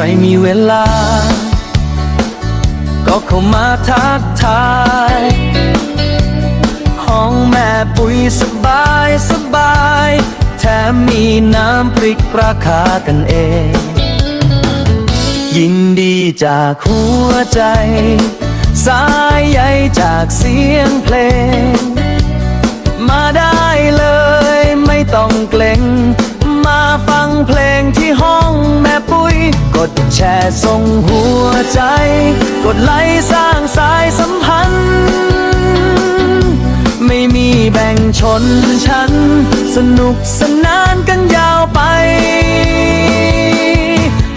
รมีเวลา ก็เข้ามาทักทาย ห้องแม่ปุ๋ยสบายสบาย แถมมีน้ำพริกราคากันเอง ยินดีจากหัวใจ สายใยจากเสียงเพลง มาได้เลยไม่ต้องเกรง ดแชร์ส่งหัวใจ กดไลค์สร้างสายสัมพันธ์ ไม่มีแบ่งชนชั้น สนุกสนานกันยาวไป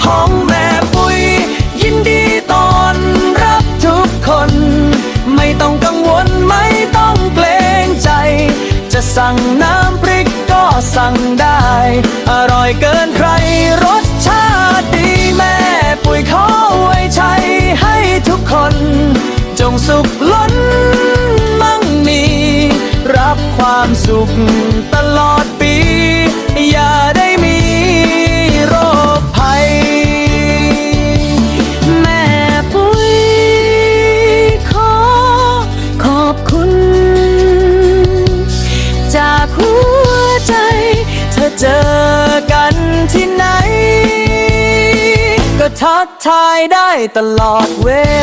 ห้องแม่ปุ้ยยินดีต้อนรับทุกคน ไม่ต้องกังวลไม่ต้องเกรงใจ จะสั่งน้ำพริกก็สั่งได้ อร่อยเกินใครร คน จงสุขล้นมั่งมี รับความสุขตลอดปี อย่าได้มีโรคภัย แม่ปุ้ยขอขอบคุณ จากหัวใจเธอเจอกันที่ไหน ก็ทักทายได้ตลอดเวลา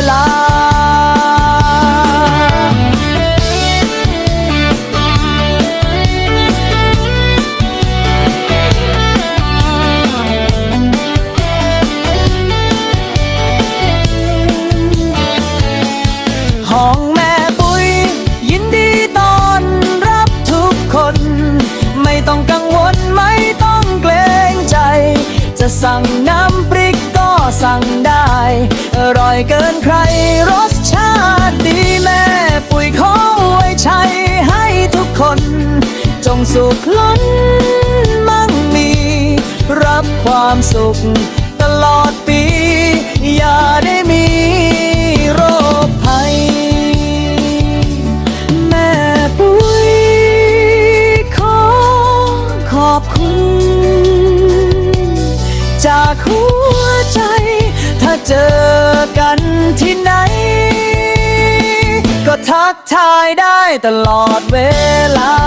สั่งน้ำพริกก็สั่งได้ อร่อยเกินใครรสชาติดีแม่ปุ๋ยขอไว้ใช้ให้ทุกคน จงสุขล้นมั่งมี รับความสุขตลอดปี อย่าได้มีโรคภัย แม่ปุ้ยขอขอบคุณ จากหัวใจ ถ้าเจอกันที่ไหน ก็ทักทายได้ตลอดเวลา